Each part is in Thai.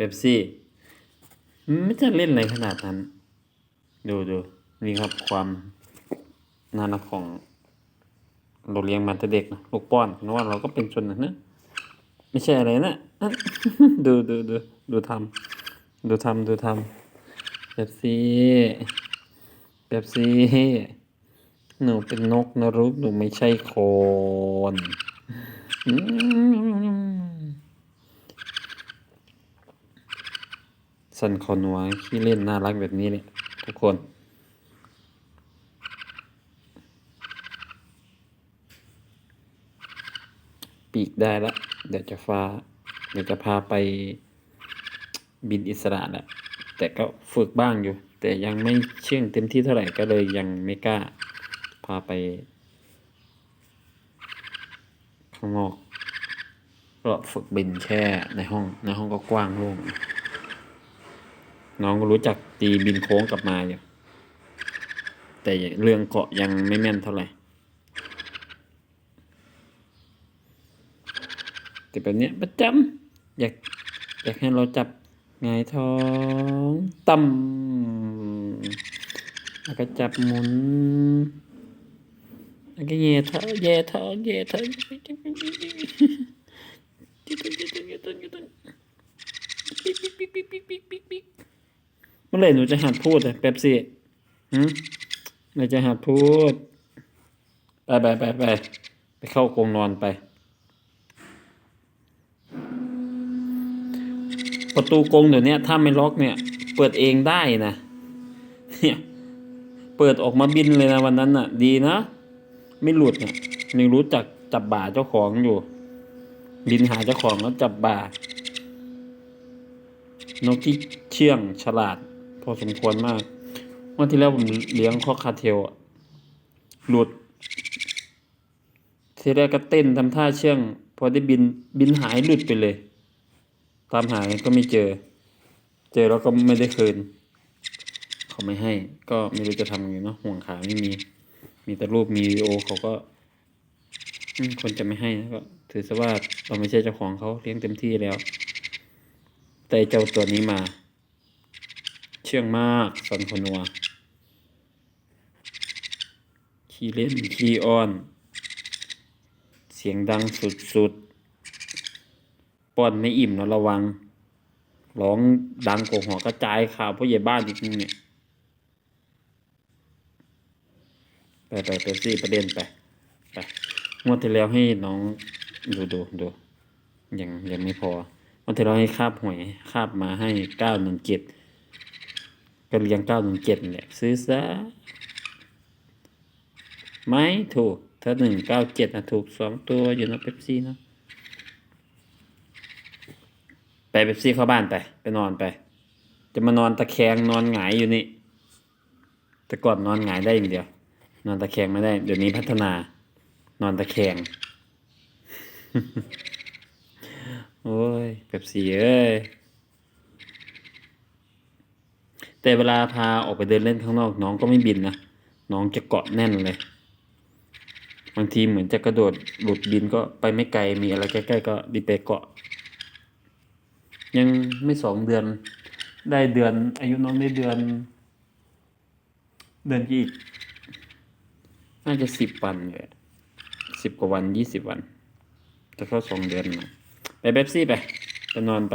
เปปซี่ไม่จะเล่นอะไรขนาดนั้น ดูดูนี่ครับความน่ารักของเราเลี้ยงมันแต่เด็กนะลูกป้อนเพราะว่าเราก็เป็นส่วนนึ่งนะไม่ใช่อะไรนะดูดูดูดูทำดูทำดูทำเป๊ปซี่เป๊ปซี่หนูเป็นนกนะรู้หนูไม่ใช่คนอืม สันคอนัวขี้เล่นน่ารักแบบนี้เลยทุกคน ปีกได้แล้วเดี๋ยวจะฟ้า เดี๋ยวจะพาไปบินอิสระแหละแต่ก็ฝึกบ้างอยู่ แต่ยังไม่เชื่องเต็มที่เท่าไหร่ก็เลยยังไม่กล้า พาไป ข้างนอกก็ฝึกบินแค่ในห้องในห้องก็กว้างโล่ง น้องก็รู้จักตีบินโค้งกลับมาอยู่แต่เรื่องเกาะยังไม่แม่นเท่าไหร่ แต่แบบเนี้ยประจำอยากอยากให้เราจับหงท้องต่ำแล้วก็จับหมุนแล้วก็เหย่ท้องเหย่ท้องเหย่ท้องเมื่อไหร่หนูจะหัดพูดอะเป๊ปซี่หืมเมื่อไหร่จะหัดพูด ไปไปไปไปไปเข้ากรงนอนไป ประตูกรงเดี๋ยวนี้ถ้าไม่ล็อกเนี่ย เปิดเองได้นะเนี่ยเปิดออกมาบินเลยนะวันนั้นน่ะ ดีนะ ไม่หลุดเนี่ยยังรู้จักจับบ่าเจ้าของอยู่ บินหาเจ้าของแล้วจับบ่านกที่เชื่องฉลาดพ อสมควรมากวันที่แล้วผมเลี้ยงคอคาเทลอะหลุดทีแรกก็เต้นทำท่าเชื่อง พอได้บินบินหายหลุดไปเลย ตามหาก็ไม่เจอ เจอแล้วก็ไม่ได้คืน เขาไม่ให้ ก็ไม่รู้จะทำยังไงเนาะห่วงขาไม่มี มีแต่รูปมีวิดีโอเขาก็คนจะไม่ให้ก็ถือซะว่าเราไม่ใช่เจ้าของเขาเลี้ยงเต็มที่แล้ว แต่เจ้าตัวนี้มา เชื่องมากสันคนัวขี้เล่นขี้อ้อน เสียงดังสุดๆป้อนไม่อิ่มนะระวัง ร้องดังกว่าหัวกระจายข่าวผู้ใหญ่บ้านอีกนึงเนี่ยไปไปไปซี่ประเด็นไปไปงวดที่แล้วให้น้องดูดูดูยังยังไม่พอวันที่เราให้คาบหวยคาบมาให้เก้าหนึ่งเจ็ด ก็เรียงเก้าหนึ่งเจ็ดแหละซื้อซะไม่ถูกถ้าหนึ่งเก้าเจ็ดนะถูกสองตัวอยู่นะเป๊ปซี่เนาะไปเป๊ปซี่เข้าบ้านไป ไปนอนไป จะมานอนตะแคงนอนหงายอยู่นี่แต่ก่อนนอนหงายได้อย่างเดียว นอนตะแคงไม่ได้ เดี๋ยวนี้พัฒนา นอนตะแคง โอ้ยเป๊ปซี่เอ้ย แต่เวลาพาออกไปเดินเล่นข้างนอกน้องก็ไม่บินนะ น้องจะเกาะแน่นเลย บางทีเหมือนจะกระโดดหลุดบินก็ไปไม่ไกลมีอะไรใกล้ๆก็ดีไปเกาะ ยังไม่สองเดือน ได้เดือน อายุน้องได้เดือน เดือนที่น่าจะสิบวันเลยสิบกว่าวันยี่สิบวัน จะเข้าสองเดือนนะไปเบปซี่ไปไปนอนไป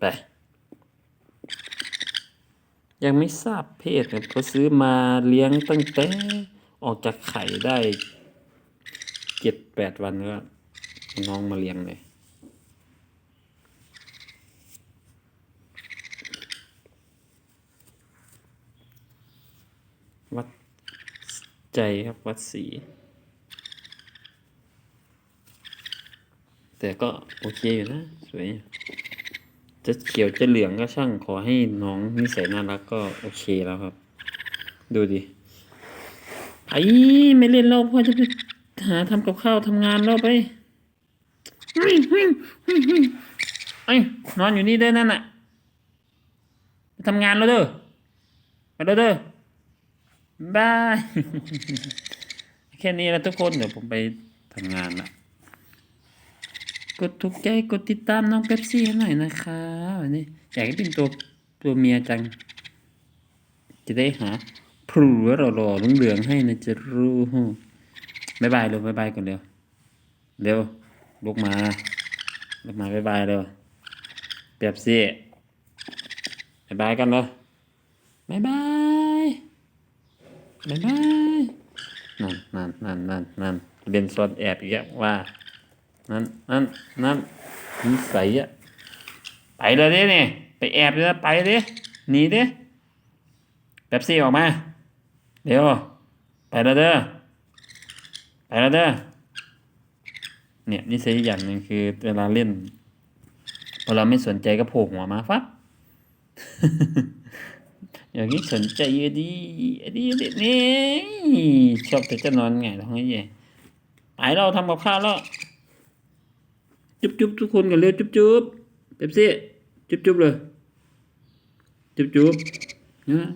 ไป ยังไม่ทราบเพศครับเขาซื้อมาเลี้ยงตั้งแต่ออกจากไข่ได้เจ็ดแปดวันก็น้องมาเลี้ยงเลย วัดใจครับวัดสี แต่ก็โอเคอยู่นะ สวย จะเขียวจะเหลืองก็ช่างขอให้น้องนิสัยน่ารักก็โอเคแล้วครับ ดูดิไอ้ไม่เล่นแล้วพ่อจะไปหาทำกับข้าวทำงานแล้วไปไอ้นอนอยู่นี่เด้อนั่นน่ะทำงานแล้วเด้อไปแล้วเด้อบายแค่นี้แล้วทุกคนเดี๋ยวผมไปทำงานละ กดถูกใจกดติดตามน้องเป๊ปซี่ให้หน่อยนะคะวันนี้อยากให้เป็นตัวตัวเมียจัง จะได้หาผัวหล่อๆเหลืองๆให้นะจะรู้บายบายเร็วบายบายก่อนเร็วเร็วลุกมาลุกมาบายบายเร็วเป๊ปซี่บายบายกันเลยบายบายบายบายนั่นนั่นนั่นนั่นนั่นเบนซอนแอบอีกแล้วว่า นั่นนั่นนั่นนิสัยอะไปเลยดินี่ไปแอบเลยไปดิหนีดิเป๊ปซี่ออกมา เดี๋ยว ไปแล้วเด้อไปแล้วเด้อเนี่ยนิสัยอย่างหนึ่งคือเวลาเล่นพอเราไม่สนใจก็โผล่หัวมาฟับอย่างนี้สนใจเยอะดีอะดีอดีนี่ชอบแต่จะนอนไงท้องไอ้เหี้ย่ไปเราทำกับข้าวแล้ว จุ๊บจุ๊บทุกคนกันเร็วจุ๊บจุ๊บเป๊ปซี่จุ๊บจุ๊บเลย จุ๊บจุ๊บนะ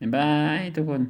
บ๊ายบายทุกคน